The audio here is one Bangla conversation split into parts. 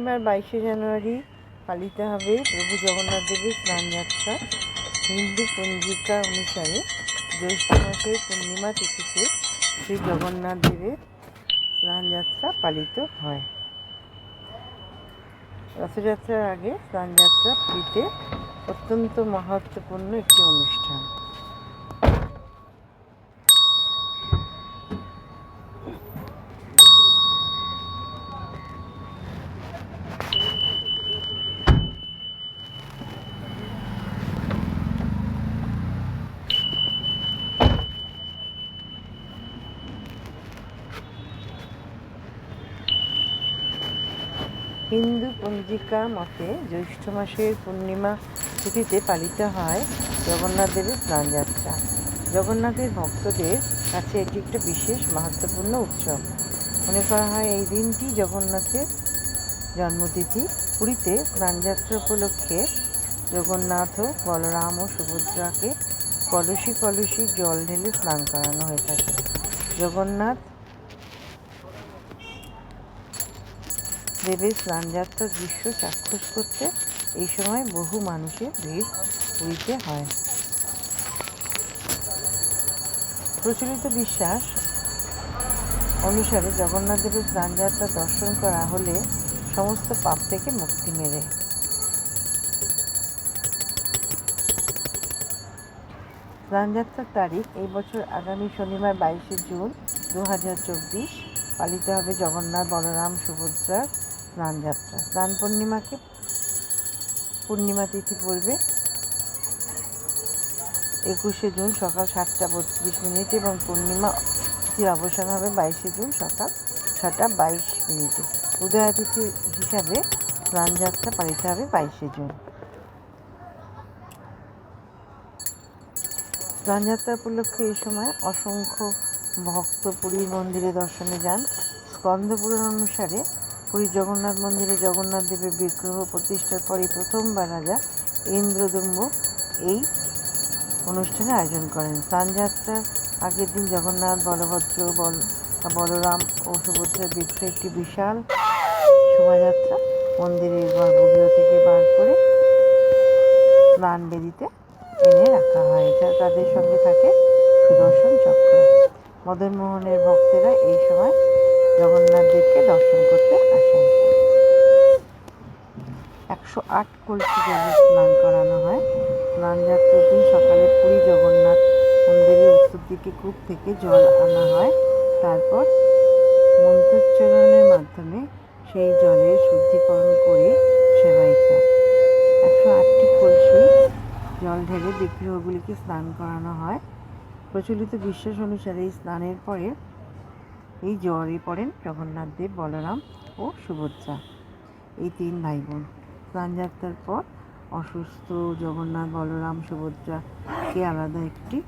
শনিবার বাইশে জানুয়ারি পালিত হবে প্রভু জগন্নাথ দেবের স্নানযাত্রা হিন্দু পঞ্জিকা অনুসারে জ্যৈষ্ঠ মাসের পূর্ণিমা তিথিতে শ্রী জগন্নাথ দেবের স্নানযাত্রা পালিত হয়। রথযাত্রার আগে স্নানযাত্রা পুরীতে অত্যন্ত মহত্বপূর্ণ একটি অনুষ্ঠান। হিন্দু পঞ্জিকা মতে জ্যৈষ্ঠ মাসের পূর্ণিমা তিথিতে পালিত হয় জগন্নাথ দেবের স্নানযাত্রা জগন্নাথের ভক্তদের কাছে এটি একটা বিশেষ মাহাত্মপূর্ণ উৎসব। মনে করা হয় এই দিনটি জগন্নাথের জন্মতিথি। পুরীতে স্নানযাত্রা উপলক্ষে জগন্নাথ ও বলরাম ও সুভদ্রাকে কলসি কলসি জল ঢেলে স্নান করানো হয়ে থাকে। জগন্নাথ দেবের স্নানযাত্রার দৃশ্য চাক্ষুষ করতে। এই সময় বহু মানুষের ভিড় পুরীতে হয়। প্রচলিত বিশ্বাস অনুসারে জগন্নাথ দেবের স্নানযাত্রা দর্শন করা হলে সমস্ত পাপ থেকে মুক্তি মেলে। স্নানযাত্রার তারিখ এই বছর আগামী শনিবার বাইশে জুন দু হাজার চব্বিশ। পালিত হবে জগন্নাথ বলরাম সুভদ্রার স্নানযাত্রা স্নান পূর্ণিমাকে পূর্ণিমা তিথি পড়বে একুশে জুন সকাল সাতটা বত্রিশ মিনিট এবং পূর্ণিমা তিথির অবসান হবে বাইশে জুন সকাল ছটা বাইশ মিনিটে। উদয়া তিথি হিসাবে স্নানযাত্রা পালিত হবে বাইশে জুন। স্নানযাত্রা উপলক্ষে এই সময় অসংখ্য ভক্ত পুরীর মন্দিরে দর্শনে যান। স্কন্দ পুরাণ অনুসারে পুরী জগন্নাথ মন্দিরে জগন্নাথ দেবের বিগ্রহ প্রতিষ্ঠার পরে প্রথমবার রাজা ইন্দ্রদম্ব এই অনুষ্ঠানের আয়োজন করেন। স্নানযাত্রার আগের দিন জগন্নাথ, বলভদ্র, বল বলরাম ও সুভদ্রার বিগ্রহ একটি বিশাল শোভাযাত্রা মন্দিরের গর্ভগৃহ থেকে বার করে স্নান বেদিতে এনে রাখা হয় তাদের সঙ্গে থাকে সুদর্শন চক্র। মদন মোহনের ভক্তেরা এই সময় জগন্নাথ দেবকে দর্শন করতে আসেন। একশো আট কলসি জলে স্নান করানো হয়। স্নানযাত্রার দিন সকালে পুরী জগন্নাথ মন্দিরের উত্তর দিকে কূপ থেকে জল আনা হয়। তারপর মন্ত্রোচ্চারণের মাধ্যমে সেই জলের শুদ্ধিকরণ করে সেবাইতা একশো আটটি কলসি জল ঢেলে বিগ্রহগুলিকে স্নান করানো হয়। প্রচলিত বিশ্বাস অনুসারে স্নানের পরে এই জ্বরে পড়েন জগন্নাথ দেব, বলরাম ও সুভদ্রা। এই তিন ভাই বোন স্নানযাত্রার পর অসুস্থ জগন্নাথ, বলরাম, সুভদ্রাকে আলাদা একটি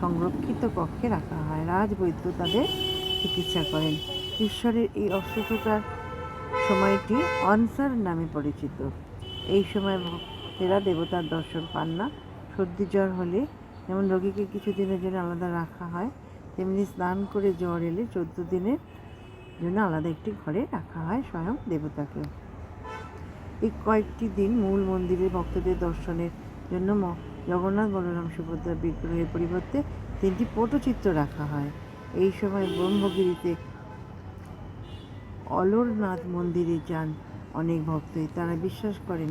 সংরক্ষিত কক্ষে রাখা হয়। রাজবৈদ্য তাদের চিকিৎসা করেন। ঈশ্বরের এই অসুস্থতার সময়টি অনসার নামে পরিচিত। এই সময় ভক্তেরা দেবতার দর্শন পান না। সর্দি জ্বর হলে যেমন রোগীকে কিছু দিনের জন্য আলাদা রাখা হয় তেমনি স্নান করে জ্বর এলে চোদ্দ দিনের জন্য আলাদা একটি ঘরে রাখা হয় স্বয়ং দেবতাকে। এই কয়েকটি দিন মূল মন্দিরে ভক্তদের দর্শনের জন্য জগন্নাথ বলরাম সুভদ্রা বিগ্রহের পরিবর্তে তিনটি পটচিত্র রাখা হয়। এই সময় ব্রহ্মগিরিতে অলরনাথ মন্দিরে যান অনেক ভক্তই। তারা বিশ্বাস করেন,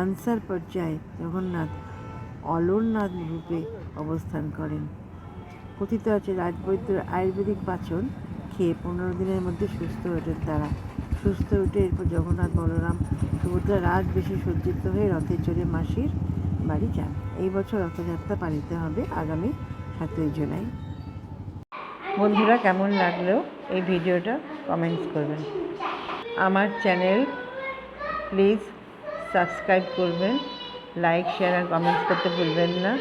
আনসার পর্যায়ে জগন্নাথ অলরনাথ রূপে অবস্থান করেন। কথিত আছে রাজবৈদ্যর আয়ুর্বেদিক পাচন খেয়ে পনেরো দিনের মধ্যে সুস্থ ওঠেন তারা। সুস্থ উঠে এরপর জগন্নাথ বলরাম সুভদ্রা রাত বেশি সজ্জিত হয়ে রথে চড়ে মাসির বাড়ি যান। এই বছর রথযাত্রা পালিত হবে আগামী সাতই জুলাই। বন্ধুরা, কেমন লাগল এই ভিডিওটা? কমেন্টস করবেন। আমার চ্যানেল প্লিজ সাবস্ক্রাইব করবেন। লাইক, শেয়ার আর কমেন্টস করতে ভুলবেন না।